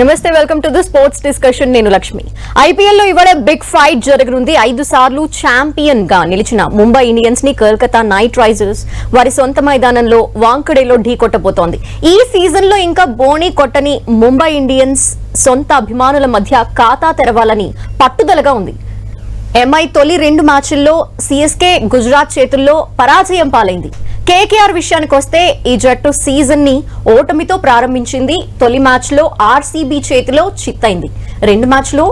నమస్తే welcome to the sports discussion. నేను లక్ష్మి. ఐపీఎల్లో ఇవాళ బిగ్ ఫైట్ జరగనుంది. ఐదు సార్లు ఛాంపియన్గా నిలిచిన ముంబై ఇండియన్స్ని కోల్కతా నైట్ రైజర్స్ వారి సొంత మైదానంలో వాంకడేలో ఢీకొట్టబోతోంది ఈ సీజన్లో ఇంకా బోణి కొట్టని ముంబై ఇండియన్స్ సొంత అభిమానుల మధ్య ఖాతా తెరవాలని పట్టుదలగా ఉంది. ఎంఐ తొలి రెండు మ్యాచ్ల్లో సిఎస్కే గుజరాత్ చేతుల్లో పరాజయం పాలైంది. కేకేఆర్ విషయానికి వస్తే ఈ జట్టు సీజన్ని ఓటమితో ప్రారంభించింది. తొలి మ్యాచ్లో ఆర్సీబీ చేతిలో చిత్తైంది. రెండు మ్యాచ్లో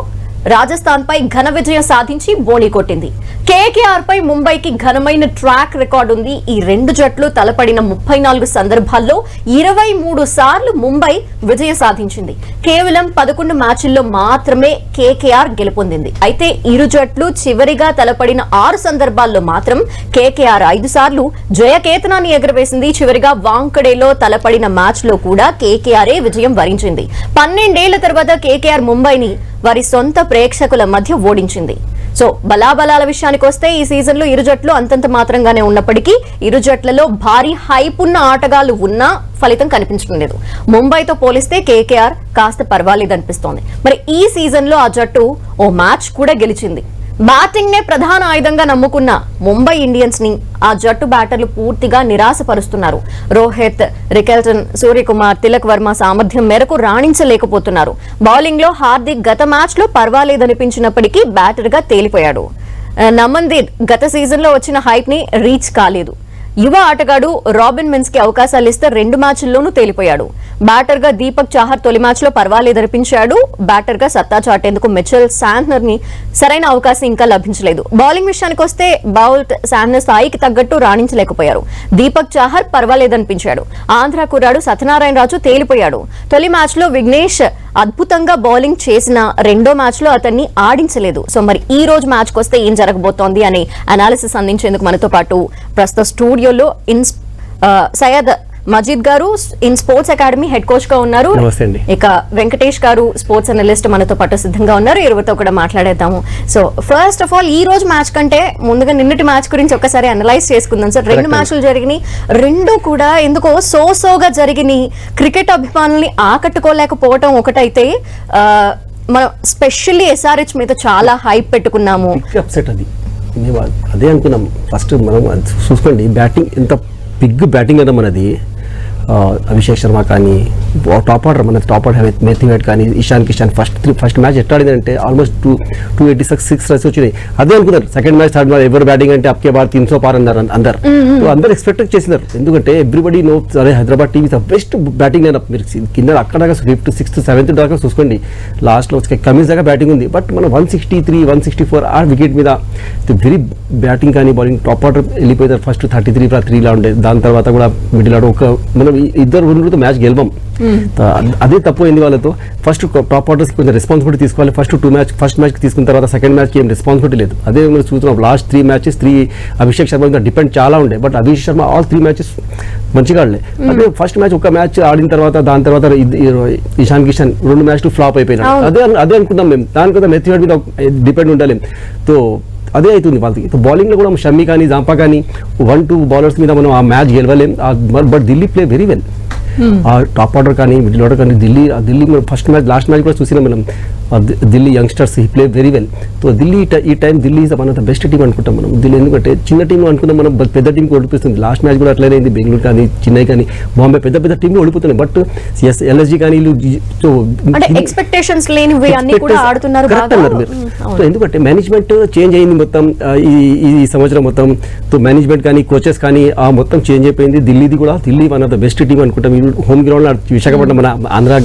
రాజస్థాన్ పై ఘన విజయం సాధించి బోణి కొట్టింది. కేకేఆర్ పై ముంబైకి ఘనమైన ట్రాక్ రికార్డు ఉంది. ఈ రెండు జట్లు తలపడిన ముప్పై నాలుగు సందర్భాల్లో ఇరవై మూడు సార్లు ముంబై విజయం సాధించింది. కేవలం పదకొండు మ్యాచ్ల్లో మాత్రమే కేకేఆర్ గెలుపొందింది. అయితే ఇరు జట్లు చివరిగా తలపడిన ఆరు సందర్భాల్లో మాత్రం కేకేఆర్ ఐదు సార్లు జయకేతనాన్ని ఎగరవేసింది. చివరిగా వాంకడేలో తలపడిన మ్యాచ్లో కూడా కేకేఆర్ఏ విజయం వరించింది. పన్నెండేళ్ళ తర్వాత కేకేఆర్ ముంబైని వారి సొంత ప్రేక్షకుల మధ్య ఓడించింది. సో బలాబలాల విషయానికి వస్తే ఈ సీజన్లో ఇరు జట్లు అంతంత మాత్రంగానే ఉన్నప్పటికీ ఇరు జట్లలో భారీ హైప్ ఉన్న ఆటగాళ్ళు ఉన్నా ఫలితం కనిపించడం లేదు. ముంబైతో పోలిస్తే కేకేఆర్ కాస్త పర్వాలేదనిపిస్తోంది. మరి ఈ సీజన్లో ఆ జట్టు ఓ మ్యాచ్ కూడా గెలిచింది. బ్యాటింగ్ నే ప్రధాన ఆయుధంగా నమ్ముకున్న ముంబై ఇండియన్స్ని ఆ జట్టు బ్యాటర్లు పూర్తిగా నిరాశపరుస్తున్నారు. రోహిత్ రికెల్టన్ సూర్యకుమార్ తిలక్ వర్మ సామర్థ్యం మేరకు రాణించలేకపోతున్నారు. బౌలింగ్లో హార్దిక్ గత మ్యాచ్లో పర్వాలేదనిపించినప్పటికీ బ్యాటర్గా తేలిపోయాడు. ఆ, నమన్దీప్ గత సీజన్లో వచ్చిన హైప్ని రీచ్ కాలేదు. యువ ఆటగాడు రాబిన్ మిన్స్కి అవకాశాలు ఇస్తే రెండు మ్యాచ్ల్లోనూ తేలిపోయాడు. బ్యాటర్గా దీపక్ చాహర్ తొలి మ్యాచ్లో పర్వాలేదనిపించాడు బ్యాటర్గా సత్తా చాటేందుకు మిచెల్ శాంట్నర్ని సరైన అవకాశం ఇంకా లభించలేదు. బౌలింగ్ విషయానికి వస్తే బౌల్ట్ శాంట్నర్ స్థాయికి తగ్గట్టు రాణించలేకపోయారు. దీపక్ చాహర్ పర్వాలేదనిపించాడు ఆంధ్ర కుర్రాడు సత్యనారాయణ రాజు తేలిపోయాడు. తొలి మ్యాచ్లో విఘ్నేష్ అద్భుతంగా బౌలింగ్ చేసిన రెండో మ్యాచ్లో అతన్ని ఆడించలేదు. సో మరి ఈ రోజు మ్యాచ్ వస్తే ఏం జరగబోతోంది అనే అనాలిసిస్ అందించేందుకు మనతో పాటు ప్రస్తుత స్టూడియోలో ఇన్స్ ఆ, Syed Majeed garu in sports academy head కోచ్గా ఉన్నారు. ఇక వెంకటేష్ గారు స్పోర్ట్స్ అనలిస్ట్ మనతో పాటు సిద్ధంగా ఉన్నారు. ఇరువురితో కూడా మాట్లాడేద్దాము. సో ఫస్ట్ ఆఫ్ ఆల్ ఈ రోజు మ్యాచ్ కంటే ముందుగా నిన్నటి మ్యాచ్ గురించి ఒకసారి అనలైజ్ చేసుకుందాం. సార్ రెండు. మ్యాచ్లు జరిగినాయి. రెండు కూడా ఎందుకో సో సోగా జరిగినాయి. క్రికెట్ అభిమానుల్ని ఆకట్టుకోలేకపోవటం ఒకటైతే మనం స్పెషల్లీ ఎస్ఆర్హెచ్ మీద చాలా హైప్ పెట్టుకున్నాము. బిగ్ అప్సెట్ అది. మేము అదే అనుకున్నాం. ఫస్ట్ మనం చూసుకోండి బ్యాటింగ్ ఎంత బిగ్ బ్యాటింగ్ కదా మనది. అభిషేక్ శర్మ కానీ టాప్ ఆర్డర్ మన టాప్ ఆర్డర్ హెడ్ కానీ Ishan Kishan first three first match ఎట్లా ఆడిందంటే almost two two eighty six six runs వచ్చినాయి. అదే అనుకున్నారు. సెకండ్ మ్యాచ్ థర్డ్ మ్యాచ్ ఎవరు బ్యాటింగ్ అంటే అప్కే బార్ తీన్ సో పార్ అన్నారు అందరు. అందరు ఎక్స్పెక్ట్ చేసినారు. ఎందుకంటే ఎవ్రీబడి నో అదే Hyderabad TV best batting lineup మీరు కింద అక్కడ ఫిఫ్త్ సిక్స్త్ సెవెంత్ దాకా చూసుకోండి. లాస్ట్లో కమిన్స్ దాకా బ్యాటింగ్ ఉంది. బట్ మనం one sixty three one sixty four ఆ వికెట్ మీద వెరీ బ్యాటింగ్ కానీ బౌలింగ్ టాప్ ఆర్డర్ వెళ్ళిపోతారు ఫస్ట్ థర్టీ త్రీ త్రీలా ఉండే. దాని తర్వాత కూడా మిడిల్ ఆర్డర్ ఒక మనం ఇద్దరు రెండు మ్యాచ్ గెలవం. త- అదే తప్పు అయింది వాళ్ళతో. ఫస్ట్ టాప్ ఆర్డర్స్ కొంచెం రెస్పాన్సిబిలిటీ తీసుకోవాలి. First two match first match తీసుకున్న తర్వాత సెకండ్ మ్యాచ్కి ఏం రెస్పాన్సిబిలిటీ లేదు. అదే మనం చూస్తున్నాం. Last three matches three Abhishek Sharma మీద డిపెండ్ చాలా ఉండే. But Abhishek Sharma all three matches మంచిగా ఆడలే. అదే ఫస్ట్ మ్యాచ్ ఒక మ్యాచ్ ఆడిన తర్వాత దాని తర్వాత ఇషాన్ కిషన్ రెండు మ్యాచ్లు ఫ్లాప్ అయిపోయినాయి అవును. అదే అదే అనుకున్నాం మేము. దాని మెథడ్ మీద డిపెండ్ ఉండాలి. తో అదే అవుతుంది వాళ్ళకి ఇప్పుడు బౌలింగ్లో కూడా షమ్మి కానీ జాంపా కానీ వన్ టూ బౌలర్స్ మీద మనం ఆ match గెలవలేం. But Delhi play very well ఆ టాప్ ఆర్డర్ కానీ మిడిల్ ఆర్డర్ కానీ ఢిల్లీ ఆ Delhi first match last match కూడా చూసినాం మనం. ఢిల్లీ యంగ్స్టర్స్ ఈ play very well so Delhi ఈ ట- Delhi is one of the best team అనుకుంటాం మనం. ఢిల్లీ ఎందుకంటే చిన్న టీం అనుకుంటాం మనం పెద్ద టీంకి ఓడిపిస్తుంది. లాస్ట్ మ్యాచ్ కూడా అట్లనే అయింది. బెంగళూరు కానీ చెన్నై కానీ బాంబే పెద్ద పెద్ద టీంలు ఓడిపోతున్నాయి. బట్ ఎస్ ఎల్ఎస్జీ కానీ సో ఎక్స్పెక్టేషన్స్ ఆడుతున్నారు అన్నారు మీరు. Um, so. ఎందుకంటే మేనేజ్మెంట్ చేంజ్ అయింది మొత్తం ఈ ఈ- సంవత్సరం మొత్తం. సో మేనేజ్మెంట్ కానీ కోచెస్ కానీ ఆ మొత్తం చేంజ్ అయిపోయింది. ఢిల్లీది కూడా Delhi one of the best team అనుకుంటాం. హోమ్ గ్రౌండ్ విశాఖపట్నం మన ఆంధ్ర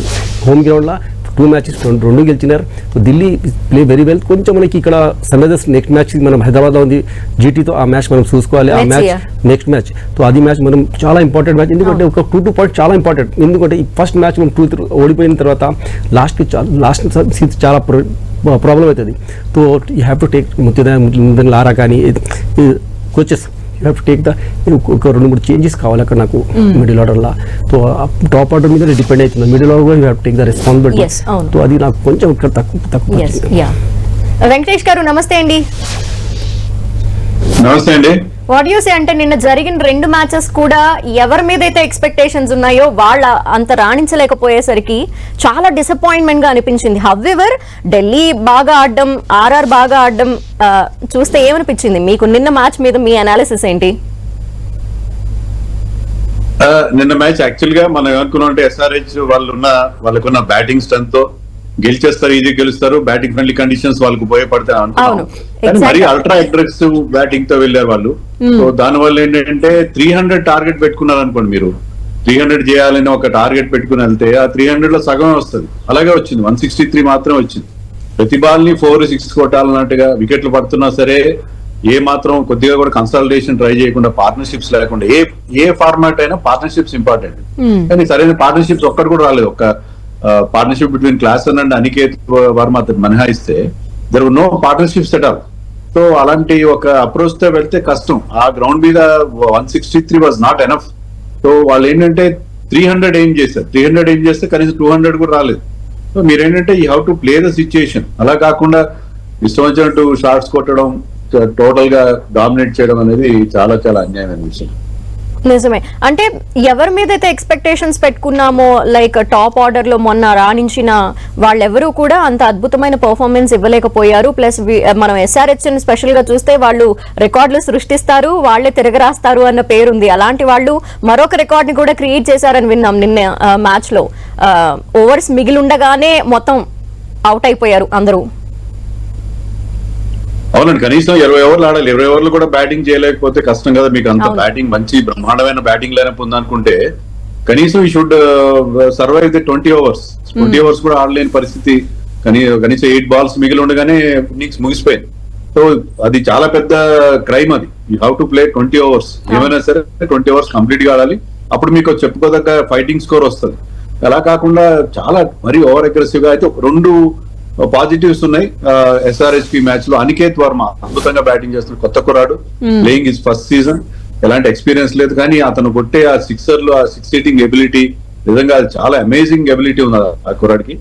హోమ్ గ్రౌండ్లో టూ మ్యాచెస్ రెండు గెలిచినారు. ఢిల్లీ ప్లే వెరీ వెల్ కొంచెం మనకి ఇక్కడ సన్ రైజర్స్ నెక్స్ట్ మ్యాచ్ మనం హైదరాబాద్లో ఉంది. జీటీతో ఆ మ్యాచ్ మనం చూసుకోవాలి. ఆ మ్యాచ్. నెక్స్ట్ మ్యాచ్ సో అది మ్యాచ్ మనం చాలా ఇంపార్టెంట్ మ్యాచ్ ఎందుకంటే ఒక టూ టూ పాయింట్ చాలా ఇంపార్టెంట్ ఎందుకంటే ఈ ఫస్ట్ మ్యాచ్ మనం టూ ఓడిపోయిన తర్వాత లాస్ట్ లాస్ట్ సీట్ చాలా ప్రాబ్లం అవుతుంది. So you have to take ముత్తుదా లారా కానీ కోచెస్ హ్యావ్ టేక్ ద ఒక రెండు మూడు చేంజెస్ కావాలి అక్కడ నాకు మిడిల్ ఆర్డర్లో సో టాప్ ఆర్డర్ మీద డిపెండ్ అవుతుంది. Middle order you have take the responsibility. So అది నాకు కొంచెం ఇక్కడ తక్కువ తక్కువ వెంకటేష్ గారు నమస్తే అండి. నమస్తే అండి. వాట్ యూసే అంటే నిన్న జరిగిన రెండు మ్యాచెస్ కూడా ఎవరి మీద అయితే ఎక్స్పెక్టేషన్స్ ఉన్నాయో వాళ్ళ అంత రాణించలేకపోయేసరికి చాలా డిసప్పాయింట్మెంట్గా అనిపించింది. హవెవర్ ఢిల్లీ బాగా ఆడడం ఆర్ఆర్ బాగా ఆడడం చూస్తే ఏమనిపించింది? మీకు నిన్న మ్యాచ్ మీద మీ అనాలిసిస్ ఏంటి? నిన్న మ్యాచ్ యాక్చువల్గా మనం ఏమనుకున్నాం అంటే ఎస్ఆర్హెచ్ వాళ్ళు ఉన్న వాళ్ళకున్న బ్యాటింగ్ స్ట్రెంత్తో గెలిచేస్తారు ఈజీ గెలుస్తారు బ్యాటింగ్ ఫ్రెండ్లీ కండిషన్స్ వాళ్ళకు ఉపయోగపడతాయి. అనుకున్నాం కానీ మరి. అల్ట్రా అగ్రెసివ్ బ్యాటింగ్తో వెళ్ళారు వాళ్ళు. సో దాని వల్ల ఏంటంటే త్రీ హండ్రెడ్ టార్గెట్ పెట్టుకున్నారు అనుకోండి మీరు. త్రీ హండ్రెడ్ చేయాలని ఒక టార్గెట్ పెట్టుకుని వెళ్తే ఆ త్రీ హండ్రెడ్లో సగం వస్తుంది. అలాగే వచ్చింది వన్ సిక్స్టీ త్రీ మాత్రం వచ్చింది. ప్రతి బాల్ని ఫోర్ సిక్స్ కొట్టాలన్నట్టుగా వికెట్లు పడుతున్నా సరే ఏ మాత్రం కొద్దిగా కూడా కన్సల్టేషన్ ట్రై చేయకుండా పార్ట్నర్షిప్స్ లేకుండా ఏ ఏ ఫార్మాట్ అయినా పార్ట్నర్షిప్స్ ఇంపార్టెంట్ కానీ సరైన పార్ట్నర్షిప్స్ ఒక్కటి కూడా రాలేదు. ఒక partnership between class and Aniket Varma అతను మినహాయిస్తే there no partnership setup so అలాంటి ఒక అప్రోచ్తో వెళ్తే కష్టం. ఆ గ్రౌండ్ మీద one sixty three was not enough so వాళ్ళు ఏంటంటే త్రీ హండ్రెడ్ ఏం చేశారు. త్రీ హండ్రెడ్ ఏం చేస్తే కనీసం టూ హండ్రెడ్ కూడా రాలేదు. సో మీరేంటంటే you have to play the situation అలా కాకుండా ఇష్టం వచ్చినట్టు షార్ట్స్ కొట్టడం టోటల్గా డామినేట్ చేయడం అనేది చాలా చాలా అన్యాయమైన విషయం. నిజమే. అంటే ఎవరి మీద అయితే ఎక్స్పెక్టేషన్స్ పెట్టుకున్నామో లైక్ టాప్ ఆర్డర్లో మొన్న రాణించిన వాళ్ళెవరూ కూడా అంత అద్భుతమైన పర్ఫార్మెన్స్ ఇవ్వలేకపోయారు. ప్లస్ మనం ఎస్ఆర్హెచ్ స్పెషల్గా చూస్తే వాళ్ళు రికార్డులు సృష్టిస్తారు వాళ్ళే తిరగరాస్తారు అన్న పేరుంది. అలాంటి వాళ్ళు మరొక రికార్డ్ని కూడా క్రియేట్ చేశారని విన్నాం నిన్న మ్యాచ్లో. ఓవర్స్ మిగిలి ఉండగానే మొత్తం అవుట్ అయిపోయారు అందరూ. అవునండి కనీసం ఇరవై ఓవర్లు ఆడాలి. ఇరవై ఓవర్లు కూడా బ్యాటింగ్ చేయలేకపోతే కష్టం కదా మీకు అంత. బ్యాటింగ్. మంచి బ్రహ్మాండమైన బ్యాటింగ్ లైనప్ ఉందనుకుంటే కనీసం ఈ should survive the twenty overs twenty overs కూడా ఆడలేని పరిస్థితి. కనీ కనీసం ఎయిట్ బాల్స్ మిగిలి ఉండగానే ఇన్నింగ్స్ ముగిసిపోయింది. సో అది చాలా పెద్ద క్రైమ్ అది. You have to play twenty overs ఏమైనా సరే ట్వంటీ ఓవర్స్ కంప్లీట్గా ఆడాలి. అప్పుడు మీకు చెప్పుకోదగ్గ ఫైటింగ్ స్కోర్ వస్తుంది. అలా కాకుండా చాలా మరీ ఓవర్ అగ్రెసివ్గా అయితే రెండు పాజిటివ్స్ ఉన్నాయి. ఎస్ఆర్హెచ్ పి మ్యాచ్లో అనికేత్ వర్మ అద్భుతంగా బ్యాటింగ్ చేస్తున్న కొత్త కురాడు ప్లేయింగ్ ఇస్ ఫస్ట్ సీజన్ ఎలాంటి ఎక్స్పీరియన్స్ లేదు కానీ అతను కొట్టే ఆ సిక్సర్లు ఆ సిక్స్ హిట్టింగ్ ఎబిలిటీ నిజంగా చాలా అమేజింగ్ ఎబిలిటీ ఉంది ఆ- కురాడికి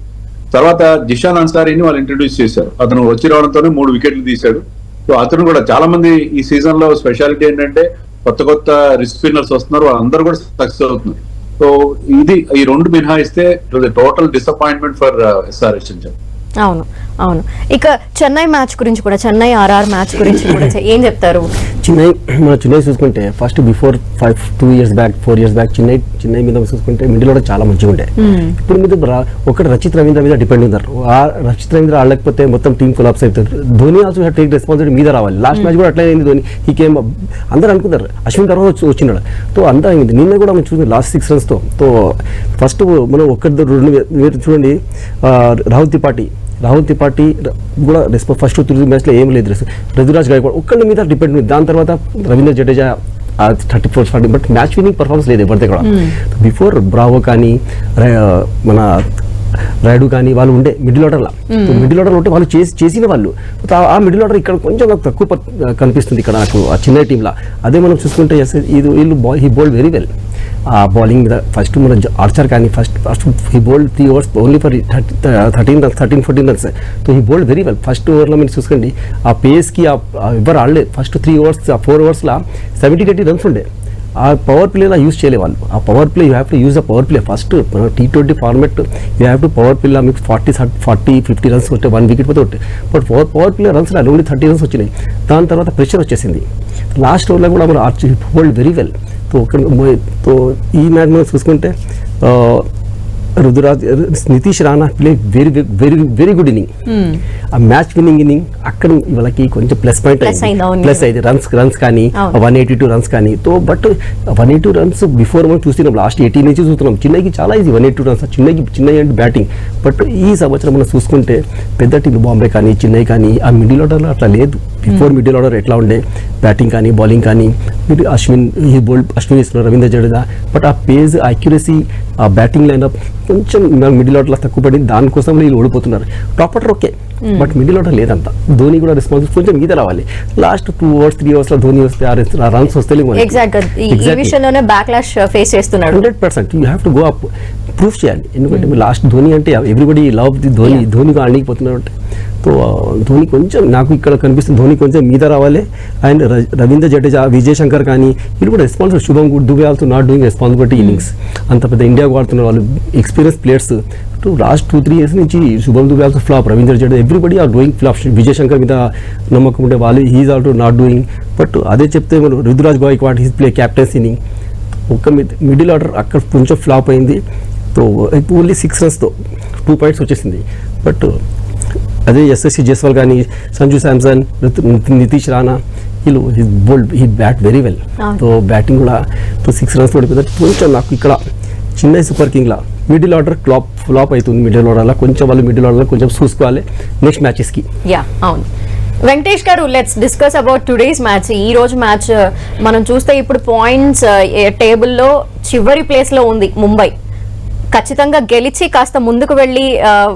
తర్వాత జిషాన్ అన్సారీని వాళ్ళు ఇంట్రడ్యూస్ చేశారు. అతను వచ్చి రావడంతోనే మూడు వికెట్లు తీశాడు. సో అతను కూడా చాలా మంది ఈ సీజన్లో స్పెషాలిటీ ఏంటంటే కొత్త కొత్త రిస్క్ స్పిన్నర్స్ వస్తున్నారు. వాళ్ళందరూ కూడా సక్సెస్ అవుతున్నారు. సో ఇది ఈ రెండు మినహాయిస్తే టోటల్ డిసప్పాయింట్మెంట్ ఫర్ ఎస్ఆర్హెచ్ అని అవును. అవును. ఇక చెన్నై మ్యాచ్ గురించి కూడా చెన్నై ఆర్ఆర్ మ్యాచ్ గురించి కూడా ఏం చెప్తారు? చెన్నై మన చెన్నై చూసుకుంటే first before five two years back four years back Chennai Chennai మీద చూసుకుంటే మిడిల్ కూడా చాలా మంచిగా ఉండే. ఇప్పుడు మీద ఒకటి రచిత్ రవీంద్ర మీద డిపెండ్ ఉన్నారు. ఆ రచిత్ రవీంద్ర ఆడలేకపోతే మొత్తం టీం కొలాప్స్ అవుతారు ధోని ఆల్సో టేక్ రెస్పాన్సిబిలిటీ మీద రావాలి. లాస్ట్ మ్యాచ్ కూడా అట్లనే అయింది ధోని. ఈ కేమ్ అందరూ అనుకున్నారు. అశ్విన్ తర్వాత వచ్చి వచ్చినాడు తో అంతా అయింది. నిన్న కూడా మనం చూసి లాస్ట్ సిక్స్ రన్స్తో తో. ఫస్ట్ మనం ఒక్కరి రెండు మీరు చూడండి. రాహుల్ త్రిపాఠి. రాహుల్ త్రిపాఠి కూడా రెస్పా ఫస్ట్ త్రీ మ్యాచ్లో ఏం లేదు. రెస్- రుతురాజ్ గాయక్వాడ్ ఒక్కళ్ళ మీద డిపెండ్ ఉంది. దాని తర్వాత Ravindra Jadeja thirty four forty but match winning performance లేదు ఎవరిది కూడా. బిఫోర్ బ్రావో కానీ మన రాయుడు కానీ వాళ్ళు ఉండే మిడిల్ ఆర్డర్లో మిడిల్ ఆర్డర్ ఉంటే వాళ్ళు చేసి చేసిన వాళ్ళు. ఆ- మిడిల్ ఆర్డర్ ఇక్కడ కొంచెం నాకు తక్కువ కనిపిస్తుంది ఇక్కడ నాకు ఆ చెన్నై టీంలో అదే మనం చూసుకుంటే ఇది వీళ్ళు ball he bowled very well bowling మీద ఫస్ట్ మన ఆర్చర్ కానీ first first he bowled three overs only for thirteen runs thirteen fourteen runs so he bowled very well first ఓవర్లో మీరు చూసుకోండి ఆ పేస్కి ఆ ఎవరు ఆడలేదు. ఫస్ట్ త్రీ ఓవర్స్ ఆ ఫోర్ ఓవర్స్లో సెవెంటీ ఎయిటీ రన్స్ ఉండే. ఆ పవర్ ప్లేలా యూజ్ చేయలే వాళ్ళు. ఆ power play you have to use the power play first T twenty format you have to power ప్లేలా మీకు ఫార్టీ ఫార్టీ ఫిఫ్టీ రన్స్ ఉంటే వన్ వికెట్ పోతే ఒకటి but power power play runs రాలి ఓన్లీ థర్టీ రన్స్ వచ్చినాయి. దాని తర్వాత pressure వచ్చేసింది. Last ఓవర్లో కూడా మనం ఆర్చ్ హోల్డ్ వెరీ వెల్తో ఒక తో ఈ మ్యాచ్ మనం చూసుకుంటే Ruturaj Nitish Rana play very very very good inning ఆ మ్యాచ్ విన్నింగ్ ఇన్నింగ్ అక్కడ వాళ్ళకి కొంచెం ప్లస్ పాయింట్ అయింది. ప్లస్ అయితే రన్స్ రన్స్ కానీ. వన్ ఎయిటీ టూ రన్స్ కానీ. తో but one eighty runs before మనం చూస్తున్నాం. లాస్ట్ ఎయిటీ నుంచి చూస్తున్నాం. చిన్నకి చాలా ఈజీ వన్ ఎయిటీ రన్స్ చిన్నకి చిన్న అంటే బ్యాటింగ్ బట్ ఈ సంవత్సరం మనం చూసుకుంటే పెద్ద టీం బాంబే కానీ చెన్నై కానీ ఆ మిడిల్ ఆర్డర్లో అట్లా లేదు. బిఫోర్ మిడిల్ ఆర్డర్ ఎట్లా ఉండే? బ్యాటింగ్ కానీ బౌలింగ్ కానీ మీరు అశ్విన్ ఈ బోల్డ్ అశ్విన్ ఇస్తున్నారు రవీంద్ర జడేజా బట్ ఆ పేజ్ అక్యురసీ ఆ బ్యాటింగ్ లైనప్ కొంచెం మిడిల్ ఆర్డర్లో తక్కువ పడింది. దానికోసం వీళ్ళు ఓడిపోతున్నారు. Top order okay but middle order లేదంత Dhoni కూడా రెస్పాన్స్ కొంచెం మీద రావాలి. లాస్ట్ టూ అవర్స్ త్రీ అవర్స్లో ధోని వస్తే ఆ రన్స్ వస్తే hundred percent you have to go up proof చేయాలి. ఎందుకంటే లాస్ట్ ధోని అంటే everybody love the Dhoni Yeah. ధోనిగా ఆడలేకపోతున్నారు అంటే. సో ధోని కొంచెం నాకు ఇక్కడ కనిపిస్తుంది ధోని కొంచెం మీద రావాలి. అండ్ రవీంద్ర జడేజా విజయ్ శంకర్ కానీ వీళ్ళు కూడా responsible Shubham good Dube also not doing responsibility innings అంత పెద్ద ఇండియాకు ఆడుతున్న వాళ్ళు experience players to last two three years నుంచి Shubham Dube also flop Ravindra Jadeja everybody are doing flop Vijay Shankar మీద నమ్మకం ఉంటే వాళ్ళు he's also not doing but అదే చెప్తే మనం రుతురాజ్ గాయక్వాడ్ హీస్ ప్లే క్యాప్టెన్సీని ఒక్క మిడ్ మిడిల్ ఆర్డర్ అక్కడ కొంచెం ఫ్లాప్ అయింది. సో ఓన్లీ సిక్స్ రన్స్తో టూ పాయింట్స్ వచ్చేసింది. బట్ అదే ఎస్ఎస్సి జైస్వాల్ కానీ సంజు శాంసన్ నితీష్ రాణా వీళ్ళు he bowled he bat very well. So batting కూడా సో సిక్స్ రన్స్ పడిపోతే కొంచెం నాకు ఇక్కడ చిన్న సూపర్ కింగ్లా మిడిల్ ఆర్డర్ క్లాప్ ఫ్లాప్ అవుతుంది మిడిల్ ఆర్డర్లో కొంచెం వాళ్ళు మిడిల్ ఆర్డర్లో కొంచెం చూసుకోవాలి నెక్స్ట్ మ్యాచెస్కి యా అవును. Venkatesh garu let's discuss about today's match ఈ రోజు మ్యాచ్ మనం చూస్తే ఇప్పుడు పాయింట్స్ టేబుల్లో చివరి ప్లేస్లో ఉంది ముంబై ఖచ్చితంగా గెలిచి కాస్త ముందుకు వెళ్ళి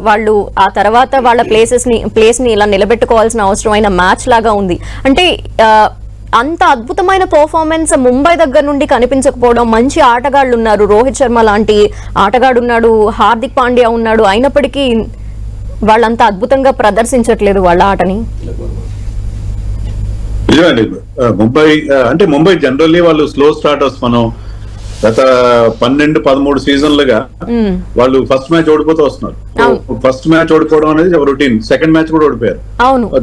వాళ్ళు ఆ తర్వాత వాళ్ళ ప్లేసెస్ని ప్లేస్ని ఇలా నిలబెట్టుకోవాల్సిన అవసరమైన మ్యాచ్ లాగా ఉంది. అంటే అంత అద్భుతమైన పర్ఫార్మెన్స్ ముంబై దగ్గర నుండి కనిపించకపోవడం మంచి ఆటగాళ్ళు ఉన్నారు. రోహిత్ శర్మ లాంటి ఆటగాడు ఉన్నాడు హార్దిక్ పాండ్యా ఉన్నాడు. అయినప్పటికీ వాళ్ళంత అద్భుతంగా ప్రదర్శించట్లేదు వాళ్ళ ఆటని. నిజమండి ముంబై అంటే ముంబై జనరల్లీ వాళ్ళు స్లో స్టార్టర్స్ మనం గత పన్నెండు పదమూడు సీజన్లుగా వాళ్ళు ఫస్ట్ మ్యాచ్ ఓడిపోతూ వస్తున్నారు. ఫస్ట్ మ్యాచ్ ఓడిపోవడం అనేది రొటీన్. సెకండ్ మ్యాచ్ కూడా ఓడిపోయారు.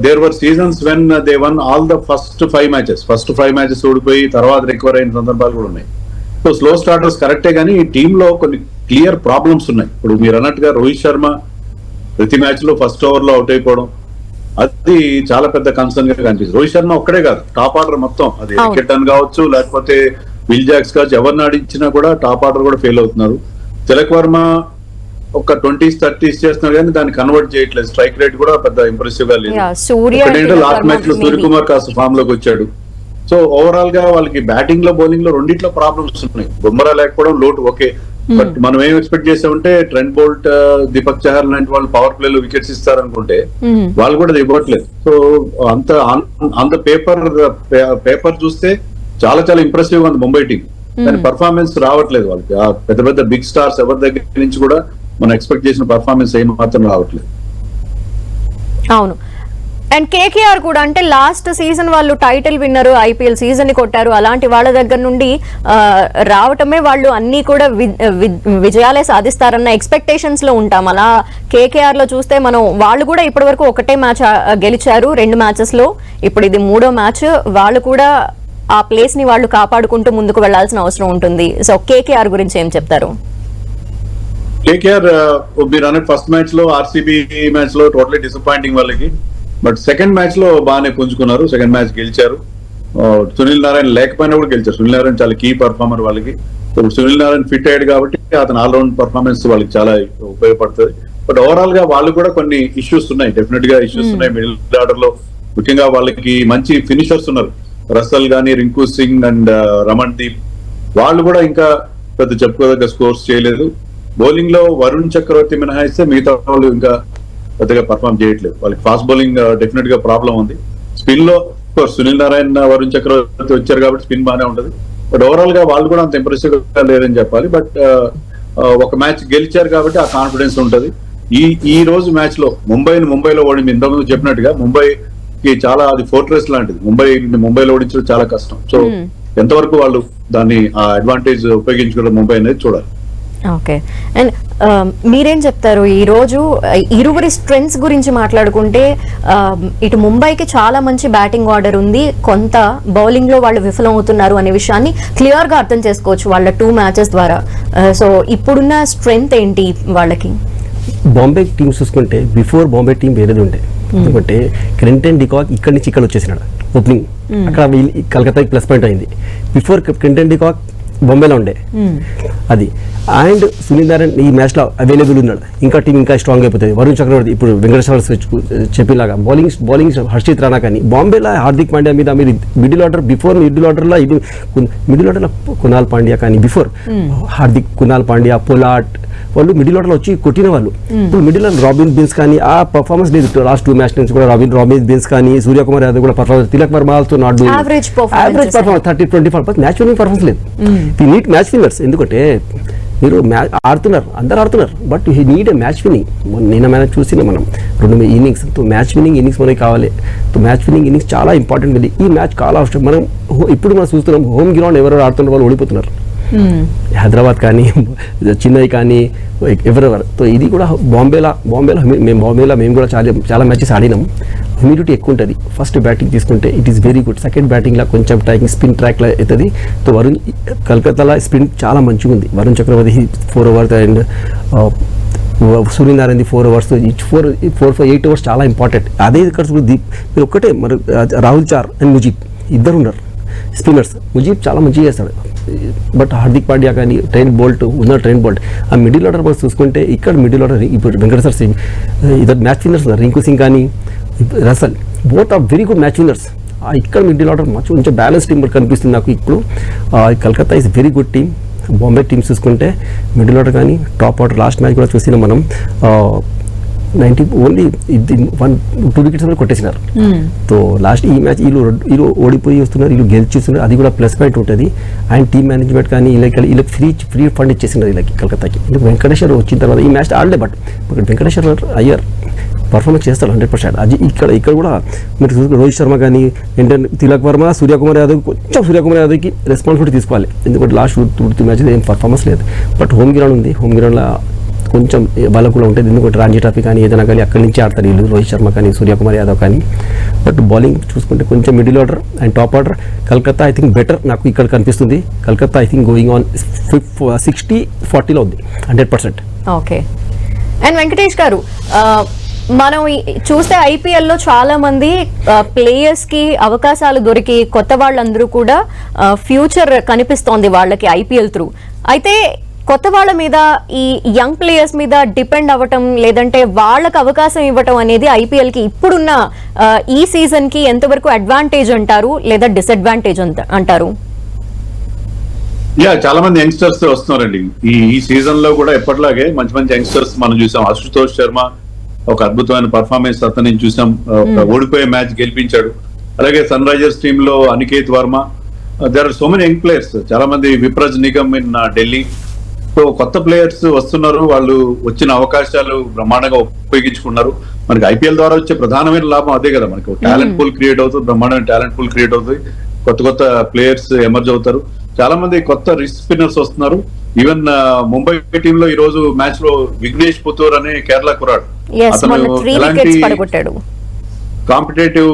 There were seasons when they won all the first five matches first five matches ఓడిపోయి తర్వాత రికవర్ అయిన సందర్భాలు కూడా ఉన్నాయి. సో స్లో స్టార్టర్స్ కరెక్టే కానీ ఈ టీమ్లో కొన్ని క్లియర్ ప్రాబ్లమ్స్ ఉన్నాయి. ఇప్పుడు మీరు అన్నట్టుగా రోహిత్ శర్మ ప్రతి మ్యాచ్లో ఫస్ట్ ఓవర్లో అవుట్ అయిపోవడం అది చాలా పెద్ద కన్సర్న్గా కనిపిస్తుంది. రోహిత్ శర్మ ఒక్కడే కాదు టాప్ ఆర్డర్ మొత్తం. అది. వికెట్ కావచ్చు లేకపోతే విల్ జాక్స్ కావచ్చు ఎవరిని ఆడించినా కూడా టాప్ ఆర్డర్ కూడా ఫెయిల్ అవుతున్నారు. తిలక్ వర్మ ఒక ట్వంటీస్ థర్టీస్ చేస్తున్నారు కానీ దాన్ని కన్వర్ట్ చేయట్లేదు. స్ట్రైక్ రేట్ కూడా పెద్ద ఇంప్రెసివ్గా లేదు. లాస్ట్ మ్యాచ్లో. సూర్యకుమార్ కాస్త ఫామ్లోకి వచ్చాడు. సో ఓవరాల్గా వాళ్ళకి బ్యాటింగ్లో బౌలింగ్లో రెండిట్లో ప్రాబ్లమ్స్ ఉన్నాయి. బొమ్మరా లేకపోవడం లోటు ఓకే బట్ మనం ఏం ఎక్స్పెక్ట్ చేసామంటే ట్రెండ్ బోల్ట్ దీపక్ చహర్ లాంటి వాళ్ళు పవర్ ప్లే లో వికెట్స్ ఇస్తారనుకుంటే Mhm. వాళ్ళు కూడా అది ఇవ్వట్లేదు. సో అంత అంత పేపర్ పేపర్ చూస్తే చాలా చాలా ఇంప్రెసివ్ ఉంది ముంబై టీం కానీ పర్ఫార్మెన్స్ రావట్లేదు వాళ్ళకి. ఆ పెద్ద పెద్ద బిగ్ స్టార్స్ ఎవరి దగ్గర నుంచి కూడా మనం ఎక్స్పెక్ట్ చేసిన పర్ఫార్మెన్స్ ఏం మాత్రం రావట్లేదు. అవును. అండ్ కేకేఆర్ కూడా అంటే లాస్ట్ సీజన్ వాళ్ళు టైటిల్ విన్నర్ ఐపీఎల్ సీజన్ని కొట్టారు. అలాంటి వాళ్ళ దగ్గర నుండి రావటమే వాళ్ళు అన్ని కూడా విజయాలే సాధిస్తారన్న ఎక్స్పెక్టేషన్స్లో ఉంటాం. అలా కేకేఆర్లో చూస్తే మనం వాళ్ళు కూడా ఇప్పటివరకు ఒకటే మ్యాచ్ గెలిచారు రెండు మ్యాచెస్లో. ఇప్పుడు ఇది మూడో మ్యాచ్ వాళ్ళు కూడా ఆ ప్లేస్ని వాళ్ళు కాపాడుకుంటూ ముందుకు వెళ్ళాల్సిన అవసరం ఉంటుంది. సో కేకేఆర్ గురించి ఏం చెప్తారు? కేకేఆర్ మీరు అన్నట్టు ఫస్ట్ మ్యాచ్లో ఆర్సీబీ మ్యాచ్లో టోటలీ డిసప్పాయింటింగ్ వాళ్ళకి. బట్ సెకండ్ మ్యాచ్లో బాగానే పుంజుకున్నారు. సెకండ్ మ్యాచ్ గెలిచారు. సునీల్ నారాయణ లేకపోయినా కూడా గెలిచారు. సునీల్ నారాయణ చాలా కీ పర్ఫార్మర్ వాళ్ళకి. ఇప్పుడు సునీల్ నారాయణ ఫిట్ అయ్యాడు కాబట్టి అతను ఆల్రౌండ్ పర్ఫార్మెన్స్ వాళ్ళకి చాలా ఉపయోగపడుతుంది. బట్ ఓవరాల్గా వాళ్ళు కూడా కొన్ని ఇష్యూస్ ఉన్నాయి. డెఫినెట్గా ఇష్యూస్ ఉన్నాయి. మిడిల్ ఆర్డర్లో. ముఖ్యంగా వాళ్ళకి మంచి ఫినిషర్స్ ఉన్నారు. రసల్ గాని రింకు సింగ్ అండ్ రమణ్ దీప్ వాళ్ళు కూడా ఇంకా పెద్ద చెప్పుకోదగ్గ స్కోర్స్ చేయలేదు. బౌలింగ్లో వరుణ్ చక్రవర్తి మినహాయిస్తే మిగతా వాళ్ళు ఇంకా పెద్దగా పర్ఫామ్ చేయట్లేదు. వాళ్ళకి ఫాస్ట్ బౌలింగ్ డెఫినెట్గా ప్రాబ్లం ఉంది. స్పిన్లో సునీల్ నారాయణ వరుణ్ చక్రవర్తి వచ్చారు కాబట్టి స్పిన్ బాగానే ఉంటది. బట్ ఓవరాల్గా వాళ్ళు కూడా అంత ఇంప్రెసివ్గా లేదని చెప్పాలి. బట్ ఒక మ్యాచ్ గెలిచారు కాబట్టి ఆ కాన్ఫిడెన్స్ ఉంటది. ఈ ఈ రోజు మ్యాచ్లో ముంబైని ముంబైలో ఓడింది. ఇంతకుముందు చెప్పినట్టుగా ముంబై ముంబైకి చాలా అది ఫోర్ట్రెస్ లాంటిది. ముంబై ముంబైలో ఓడించడం చాలా కష్టం. సో ఎంతవరకు వాళ్ళు దాన్ని ఆ అడ్వాంటేజ్ ఉపయోగించుకోవడం ముంబై అనేది చూడాలి. ఓకే. అండ్ మీరేం చెప్తారు? ఈ రోజు ఇరువురి స్ట్రెంగ్స్ గురించి మాట్లాడుకుంటే ఇటు ముంబైకి చాలా మంచి బ్యాటింగ్ ఆర్డర్ ఉంది. కొంత బౌలింగ్లో వాళ్ళు విఫలం అవుతున్నారు అనే విషయాన్ని క్లియర్గా అర్థం చేసుకోవచ్చు వాళ్ళ టూ మ్యాచెస్ ద్వారా. సో ఇప్పుడున్న స్ట్రెంగ్త్ ఏంటి వాళ్ళకి? బాంబే టీం చూసుకుంటే బిఫోర్ బాంబే టీం వేరేది ఉండే. ఎందుకంటే క్రింటన్ డికాక్ ఇక్కడి నుంచి ఇక్కడ వచ్చేసినాడు ఓపెనింగ్ అక్కడ వీళ్ళు- కలకత్తాకి ప్లస్ పాయింట్ అయింది. బిఫోర్ క్రింటన్ డికాక్ బొంబేలో ఉండే. అది. అండ్ సునీల్ నారాయణ్ ఈ మ్యాచ్లో అవైలబుల్ ఉన్నాడు. ఇంకా టీం ఇంకా స్ట్రాంగ్ అయిపోతుంది. వరుణ్ చక్రవర్తి ఇప్పుడు వెంకటేశ్వర చెప్పేలాగా బౌలింగ్ బౌలింగ్ హర్షిత్ రాణా కానీ బాంబేలో హార్దిక్ పాండ్యా మీద మీరు మిడిల్ ఆర్డర్ బిఫోర్ మిడిల్ ఆర్డర్లో ఇది మిడిల్ ఆర్డర్లో కునాల్ పాండ్యా కానీ బిఫోర్ హార్దిక్ కునాల్ పాండ్యా పొలాట్ వాళ్ళు మిడిల్ ఆర్డర్ వచ్చి కొట్టిన వాళ్ళు. ఇప్పుడు మిడిల్ ఆర్డర్ రాబిన్ బిన్స్ కానీ ఆ పర్ఫార్మెన్స్ లేదు. లాస్ట్ టూ మ్యాచ్ నుంచి కూడా రాబిన్ రాబిన్ బిన్స్ కానీ సూర్యకుమార్ యాదవ్ కూడా performance Tilak Varma also not average performance thirty twenty five match winning performance లేదు. ఈ నీట్ మ్యాచ్ విన్నర్స్ ఎందుకంటే మీరు మ్యాచ్ ఆడుతున్నారు అందరు ఆడుతున్నారు but he need a match winning నిన్న మ్యాచ్ చూసిన మనం. రెండు ఇన్నింగ్స్తో మ్యాచ్ విన్నింగ్ ఇన్నింగ్స్ మనకి కావాలి. తో మ్యాచ్ విన్నింగ్ ఇన్నింగ్స్ చాలా ఇంపార్టెంట్ ఇది. ఈ మ్యాచ్ చాలా అవసరం. మనం ఇప్పుడు మనం చూస్తున్నాం హోమ్ గ్రౌండ్ ఎవరెవరు ఆడుతున్న వాళ్ళు ఓడిపోతున్నారు. హైదరాబాద్ కానీ చెన్నై కానీ ఎవరెవరు. ఇది కూడా బాంబేలా బాంబేలో మేము బాంబేలో మేము కూడా చాలా చాలా మ్యాచెస్ ఆడినాం. హ్యూమిడిటీ ఎక్కువ ఉంటుంది. ఫస్ట్ బ్యాటింగ్ తీసుకుంటే it is very good second బ్యాటింగ్లో కొంచెం ట్రాకింగ్ స్పిన్ ట్రాక్లో అవుతుంది. సో వరుణ్ కలకత్తాలో స్పిన్ చాలా మంచిగా ఉంది. Varun Chakravarthy four overs and Suryanarayana four overs which four four five eight overs చాలా ఇంపార్టెంట్ అదే ఇక్కడ దీప్ మీరు ఒక్కటే మరి రాహుల్ చార్ అండ్ ముజీబ్ ఇద్దరు ఉన్నారు. స్పిన్నర్స్ ముజీబ్ చాలా మంచిగా చేస్తాడు. బట్ హార్దిక్ పాండ్యా కానీ ట్రైన్ బోల్ట్ ఉన్న ట్రైన్ బోల్ట్ ఆ మిడిల్ ఆర్డర్ బాల్స్ చూసుకుంటే ఇక్కడ మిడిల్ ఆర్డర్ ఇప్పుడు వెంకటేశ్వర సింగ్ ఇద్దరు మ్యాచ్ విన్నర్స్ ఉన్నారు రింకు సింగ్ కానీ Russell both are very good match winners ఇక్కడ మిడిల్ ఆర్డర్ మంచి కొంచెం బ్యాలెన్స్ టీమ్ కనిపిస్తుంది నాకు ఇప్పుడు. Calcutta is very good team Bombay teams చూసుకుంటే మిడిల్ ఆర్డర్ కానీ టాప్ ఆర్డర్ లాస్ట్ మ్యాచ్ కూడా చూసిన మనం. Ninety only one two wickets వరకు కొట్టేసినారు. సో లాస్ట్ ఈ మ్యాచ్ వీళ్ళు ఓడిపోయి వస్తున్నారు వీళ్ళు గెలిచిస్తున్నారు అది కూడా ప్లస్ పాయింట్ ఉంటుంది. అండ్ టీమ్ మేనేజ్మెంట్ కానీ వీళ్ళకి వీళ్ళకి ఫ్రీ ఫ్రీ ఫండ్ ఇచ్చేసినారు వీళ్ళకి కలకత్తాకి. ఎందుకు వెంకటేశ్వర్ వచ్చిన తర్వాత ఈ మ్యాచ్ ఆడలే బట్ ఇక్కడ వెంకటేశ్వర్ అయ్యర్ పర్ఫార్మెన్స్ చేస్తారు హండ్రెడ్ పర్సెంట్. అది ఇక్కడ ఇక్కడ కూడా మీరు చూసుకుంటే రోహిత్ శర్మ కానీ ఏంటంటే తిలక్ వర్మ సూర్యకుమార్ యాదవ్ కొంచెం సూర్యకుమార్ యాదవ్కి రెస్పాన్సిబిలిటీ తీసుకోవాలి. ఎందుకంటే లాస్ట్ టూ టూ మ్యాచ్ ఏం పర్ఫార్మెన్స్ లేదు. బట్ హోమ్ గ్రౌండ్ ఉంది. హోమ్ గ్రౌండ్లో కొంచెం వాళ్ళకు కూడా ఉంటుంది ఎందుకంటే రాంజీ ట్రాఫీ కానీ ఏదైనా కానీ అక్కడి నుంచి ఆడతారు వీళ్ళు. రోహిత్ శర్మ కానీ సూర్యకుమార్ యాదవ్ కానీ. బట్ బౌలింగ్ చూసుకుంటే కొంచెం middle order and top order. Kolkata I think better నాకు ఇక్కడ కనిపిస్తుంది. Kolkata I think going on fif sixty ఫార్టీలో ఉంది. Hundred percent. Okay. And Venkatesh garu మనం చూస్తే ఐపీఎల్లో చాలా మంది ప్లేయర్స్కి అవకాశాలు దొరికి కొత్త వాళ్ళందరూ కూడా ఫ్యూచర్ కనిపిస్తోంది వాళ్ళకి ఐపీఎల్ త్రూ. అయితే కొత్త వాళ్ళ మీద ఈ యంగ్ ప్లేయర్స్ మీద డిపెండ్ అవ్వటం లేదంటే వాళ్ళకి అవకాశం ఇవ్వటం అనేది ఐపీఎల్కి ఇప్పుడున్న ఈ సీజన్కి ఎంతవరకు అడ్వాంటేజ్ అంటారు లేదా డిసడ్వాంటేజ్ అంటారు? యా చాలా మంది యంగ్స్టర్స్ వస్తున్నారండి. ఈ ఈ సీజన్లో కూడా ఎప్పటిలాగే మంచి మంచి యంగ్స్టర్స్ మనం చూసాం. అశుతోష్ శర్మ ఒక అద్భుతమైన పర్ఫార్మెన్స్ అతని చూసాం. ఒక ఓడిపోయే మ్యాచ్ గెలిపించాడు. అలాగే సన్ రైజర్స్ టీమ్లో Aniket Varma. There are so many young players. చాలా మంది విప్రజ్ నిగమ్ ఇన్ ఢిల్లీ. సో కొత్త ప్లేయర్స్ వస్తున్నారు వాళ్ళు వచ్చిన అవకాశాలు బ్రహ్మాండంగా ఉపయోగించుకున్నారు. మనకి ఐపీఎల్ ద్వారా వచ్చే ప్రధానమైన లాభం అదే కదా మనకి. టాలెంట్ పూల్ క్రియేట్ అవుతుంది బ్రహ్మాండమైన టాలెంట్ పూల్ క్రియేట్ అవుతుంది. కొత్త కొత్త ప్లేయర్స్ ఎమర్జ్ అవుతారు. చాలా మంది కొత్త రిస్ట్ స్పిన్నర్స్ వస్తున్నారు. ఈవెన్ ముంబై టీమ్లో ఈ రోజు మ్యాచ్లో విఘ్నేష్ పుత్తూర్ అనే కేరళ కురాడ్ కాంపిటేటివ్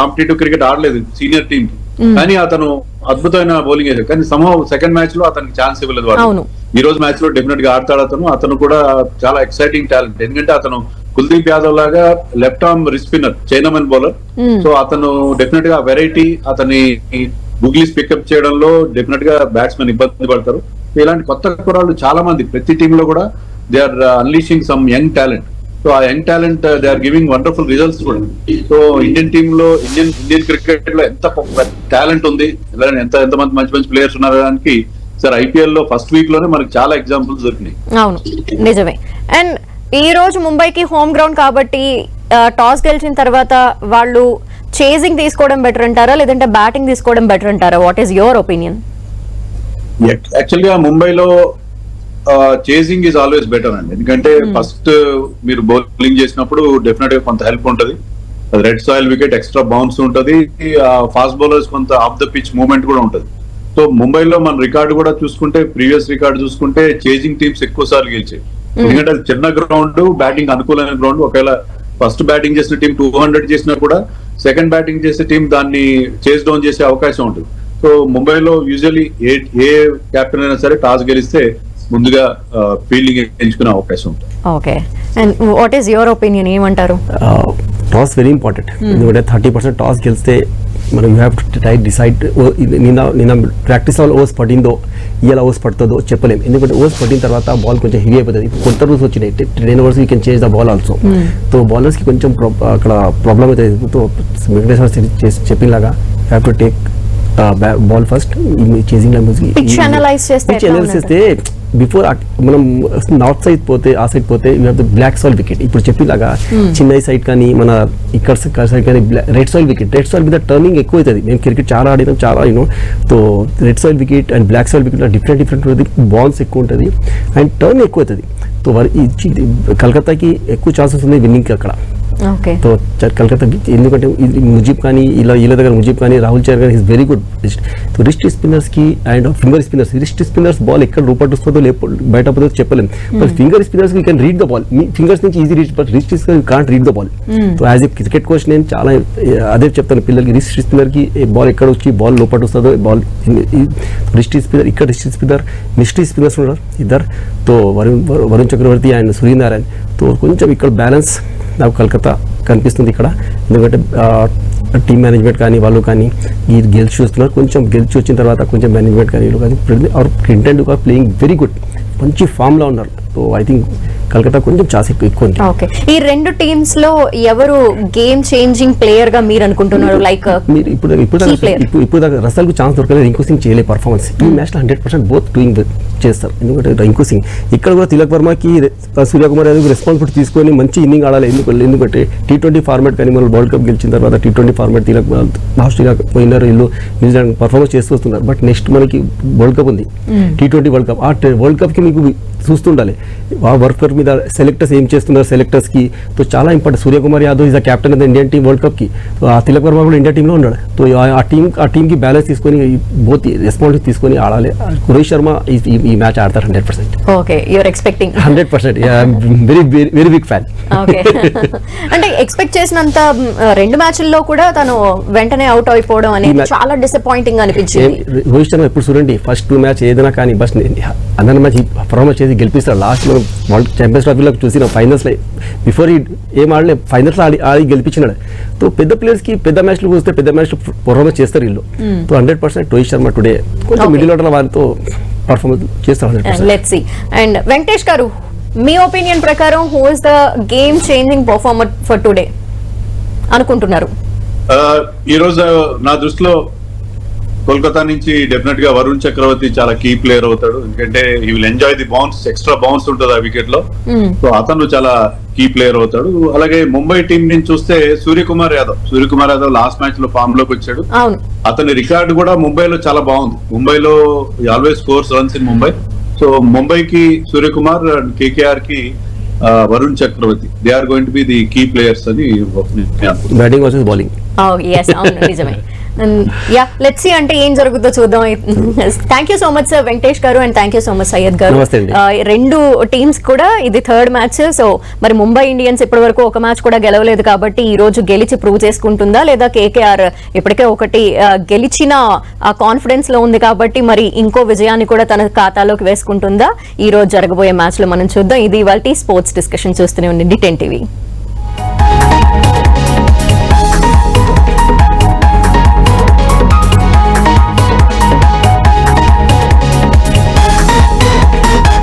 కాంపిటేటివ్ క్రికెట్ ఆడలేదు సీనియర్ టీమ్కి. కానీ అతను అద్భుతమైన బౌలింగ్ వేసాడు కానీ సమూహ సెకండ్ మ్యాచ్లో అతనికి ఛాన్స్ ఇవ్వలేదు. వాళ్ళు ఈ రోజు మ్యాచ్లో డెఫినెట్గా ఆడతాడు అతను. అతను కూడా చాలా ఎక్సైటింగ్ టాలెంట్ ఎందుకంటే అతను కుల్దీప్ యాదవ్ లాగా left arm spinner chinaman bowler so అతను డెఫినెట్గా వెరైటీ అతని బుగ్లీస్ పికప్ చేయడంలో డెఫినెట్గా బ్యాట్స్మెన్ ఇబ్బంది పడతారు. ఇలాంటి కొత్త కురాళ్ళు చాలా మంది ప్రతి టీమ్లో కూడా they are unleashing some young talent so ఆ young talent they are giving wonderful results కూడా సో ఇండియన్ టీమ్లో ఇండియన్ ఇండియన్ క్రికెట్లో ఎంత టాలెంట్ ఉంది ఎంత ఎంత మంది మంచి మంచి ప్లేయర్స్ ఉన్నారు దానికి సార్ ఐపీఎల్లో ఫస్ట్ వీక్లోనే మనకి చాలా ఎగ్జాంపుల్స్ దొరికినాయి. అవును నిజమే. అండ్ ఈ రోజు ముంబైకి హోమ్ గ్రౌండ్ కాబట్టి టాస్ గెలిచిన తర్వాత వాళ్ళు చేజింగ్ తీసుకోవడం బెటర్ అంటారా లేదంటే బ్యాటింగ్ తీసుకోవడం బెటర్ అంటారా? వాట్ ఈస్ యువర్ ఒపీనియన్ యాక్చువల్గా ముంబైలో చేసింగ్ ఈజ్ ఆల్వేస్ బెటర్ అండి. ఎందుకంటే ఫస్ట్ మీరు బౌలింగ్ చేసినప్పుడు డెఫినెట్గా కొంత హెల్ప్ ఉంటది. Red soil wicket extra bounce ఉంటది. ఫాస్ట్ బౌలర్స్ కొంత ఆఫ్ ద పిచ్ మూవ్మెంట్ కూడా ఉంటది. సో ముంబైలో మన రికార్డు కూడా చూసుకుంటే ప్రీవియస్ రికార్డు చూసుకుంటే చేజింగ్ టీమ్స్ ఎక్కువ సార్లు గెలిచాయి ఎందుకంటే అది చిన్న గ్రౌండ్ బ్యాటింగ్ అనుకూలమైన గ్రౌండ్ ఒకవేళ ఫస్ట్ బ్యాటింగ్ చేసిన టీం టూ హండ్రెడ్ చేసినా కూడా సెకండ్ బ్యాటింగ్ చేసే టీం దాన్ని చేస్ డౌన్ చేసే అవకాశం ఉంటుంది. సో ముంబైలో యూజువలీ ఏ ఏ కెప్టెన్ అయినా సరే టాస్ గెలిస్తే ముందుగా ఫీల్డింగ్ ఎంచుకునే అవకాశం ఉంటుంది. Okay. And what is your opinion ఏమంటారు? Toss very important. ఎందుకంటే థర్టీ పర్సెంట్ టాస్ గెలిస్తే మనం you have to tie decide నిన్న నిన్న ప్రాక్టీస్ వాళ్ళు ఓవర్స్ పడిందో ఇలా ఓవర్స్ పడుతుందో చెప్పలేం. ఎందుకంటే ఓవర్స్ పడిన తర్వాత బాల్ కొంచెం హెవీ అయిపోతుంది. ఇప్పుడు కొత్త రూల్స్ వచ్చినాయి. Ten overs you can change the ball also so బౌలర్స్కి కొంచెం అక్కడ ప్రాబ్లమ్ అవుతుంది. So Venkateshwara చెప్పినలాగా have to take ball first chasing pitch analyse చేస్తే బిఫోర్ మనం నార్త్ సైడ్ పోతే ఆ సైడ్ పోతే you have the black soil wicket ఇప్పుడు చెప్పిలాగా చిన్న సైడ్ కానీ మన ఇక్కడ సైడ్ కానీ red soil wicket red soil మీద టర్నింగ్ ఎక్కువ అవుతుంది మేము క్రికెట్ చాలా ఆడినాం చాలా you know so red soil wicket and black soil wicket different different ఉంటుంది బాల్స్ ఎక్కువ ఉంటుంది. అండ్ టర్న్ ఎక్కువ అవుతుంది సో వారి ఈ- కలకత్తాకి ఎక్కువ ఛాన్సెస్ ఉంది విన్నింగ్కి అక్కడ. చ- కలకత్తా ఎందుకంటే ముజీబ్ కానీ ఇలా వీళ్ళ దగ్గర ముజీబ్ కానీ రాహుల్ చర్ కానీ is very good so wrist స్పిన్నర్స్కి and finger spinners wrist spinners ball ఎక్కడ రూపట్ వస్తుందో లేపో బయట పోతుందో చెప్పలేము but finger spinners you can read the ball me fingers నుంచి easy reach but wrist spinner can't read the ball so as a cricket coach నేను చాలా ఏ, అదే చెప్తాను. పిల్లలకి రిస్ట్ స్పిన్నర్కి బాల్ ఎక్కడ వచ్చి బాల్ లోపట్ వస్తుందో బాల్ రిస్ట్ స్పిన్నర్ ఇక్కడ రిస్ట్ స్పిన్నర్ మిస్ట్రీ స్పిన్నర్స్ ఉన్నారు ఇద్దరు. తో వరుణ్ వరుణ్ చక్రవర్తి అండ్ సూర్యనారాయణ్తో కొంచెం ఇక్కడ బ్యాలెన్స్ నాకు కలకత్తా కనిపిస్తుంది ఇక్కడ. ఎందుకంటే టీమ్ మేనేజ్మెంట్ కానీ వాళ్ళు కానీ ఈ గెలిచి చూస్తున్నారు. కొంచెం గెలిచి వచ్చిన తర్వాత కొంచెం మేనేజ్మెంట్ కానీ వీళ్ళు కానీ are intent playing very good. మంచి ఫామ్లో ఉన్నారు. ఐ థింక్ కలకత్తా కొంచెం ఛాన్స్ ఎక్కువ ఓకే ఈ రెండు టీమ్స్లో ఎవరు గేమ్ చేంజింగ్ ప్లేయర్గా మీరు అనుకుంటున్నారు? లైక్ మీరు ఇప్పుడు ఇప్పుడు. ఇప్పుడు ఇప్పుడు దాకా రసల్కు ఛాన్స్ దొరకలేదు రింకు సింగ్ చేయలే పర్ఫార్మెన్స్ ఈ మ్యాచ్లో హండ్రెడ్ పర్సెంట్ బోత్ డూయింగ్ చేస్తారు. ఎందుకంటే రింకు సింగ్ ఇక్కడ కూడా తిలక్ వర్మకి సూర్యకుమార్ యాదవ్ రెస్పాన్సిబిలిటీ తీసుకొని మంచి ఇన్నింగ్ ఆడాలి. ఎందుకు ఎందుకంటే టీ ట్వంటీ ఫార్మాట్ కానీ మనం వరల్డ్ కప్ గెలిచిన తర్వాత T twenty format Tilak Australia పోయినారు. వీళ్ళు న్యూజిలాండ్ పర్ఫార్మెన్స్ చేస్తూ వస్తున్నారు. బట్ నెక్స్ట్ మనకి వరల్డ్ కప్ ఉంది. టీ ట్వంటీ వరల్డ్ కప్ ఆ వరల్డ్ కప్కి మీకు చూస్తుండాలి. ఆ వర్కర్ మీద సెలెక్టర్స్ ఏం చేస్తున్నారు సెలెక్టర్స్కి సో చాలా important. Suryakumar Yadav is the captain of the Indian team world కప్కి. So ఆ తిలక్ వర్మ కూడా ఇండియా టీంలో ఉన్నాడు. సో ఆ- ఆ టీం ఆ టీం కి బ్యాలెన్స్ తీసుకొని బోత్ రెస్పాన్స్ తీసుకొని ఆడాలి. రోహిత్ శర్మ ఈ- మ్యాచ్ ఆడతారు hundred percent okay your expecting hundred percent very very big fan అంటే ఎక్స్పెక్ట్ చేసినంత రెండు మ్యాచ్ల్లో కూడా తను వెంటనే అవుట్ అయిపోవడం అనేది చాలా డిసప్పాయింటింగ్ అనిపించింది. రోహిత్ శర్మ ఎప్పుడు చూడండి ఫస్ట్ టూ మ్యాచ్ ఏదైనా కానీ బస్ అందరి మ్యాచ్ పర్ఫార్మెన్స్ చేసి గెలిపిస్తాడు లాస్ట్ మనం వరల్డ్ ఛాంపియన్స్ ట్రోఫీలో చూసిన ఫైనల్స్లో బిఫోర్ ఈ ఏం ఆడలే ఫైనల్స్ ఆడి ఆడి గెలిపించినాడు. సో పెద్ద ప్లేయర్స్కి పెద్ద మ్యాచ్లు చూస్తే పెద్ద మ్యాచ్ పర్ఫార్మెన్స్ చేస్తారు వీళ్ళు. So hundred percent Rohit Sharma today కొంచెం. మిడిల్ ఆర్డర్ వారితో పర్ఫార్మెన్స్ చేస్తారు hundred percent let's see and Venkatesh garu me opinion ప్రకారం who is the game changing performer for today అనుకుంటున్నారు. ఆ, ఈ రోజు నా దృష్టిలో కోల్కతా నుంచి డెఫినెట్గా వరుణ్ చక్రవర్తి చాలా కీ ప్లేయర్ అవుతాడు. ఎందుకంటే he will enjoy the bounce extra bounce ఉంటుంది ఆ వికెట్లో. సో అతను చాలా కీ ప్లేయర్ అవుతాడు. అలాగే ముంబై టీం నుంచి చూస్తే సూర్యకుమార్ యాదవ్. సూర్యకుమార్ యాదవ్ లాస్ట్ మ్యాచ్లో ఫామ్లోకి వచ్చాడు. అవును. అతని రికార్డు కూడా ముంబైలో చాలా బాగుంది. ముంబైలో always scores runs in Mumbai so ముంబైకి Suryakumar and కేకేఆర్కి Varun Chakravarthy. They are going to be the key players అని. బ్యాటింగ్ వర్సెస్ బౌలింగ్ నిజమే. యా లెట్స్ సి అంటే ఏం జరుగుతుందో చూద్దాం. Thank you so much sir Venkatesh garu and thank you so much Syed garu. ఆ, రెండు teams కూడా ఇది థర్డ్ మ్యాచ్ సో మరి ముంబై ఇండియన్స్ ఇప్పటి వరకు ఒక మ్యాచ్ కూడా గెలవలేదు కాబట్టి ఈ రోజు గెలిచి ప్రూవ్ చేసుకుంటుందా? లేదా కేకేఆర్ ఇప్పటికే ఒకటి ఆ, గెలిచిన కాన్ఫిడెన్స్లో ఉంది కాబట్టి మరి ఇంకో విజయాన్ని కూడా తన ఖాతాలోకి వేసుకుంటుందా? ఈ రోజు జరగబోయే మ్యాచ్లో మనం చూద్దాం. ఇది ఇవాళ స్పోర్ట్స్ డిస్కషన్ చూస్తూనే ఉండండి టెన్ టీవీ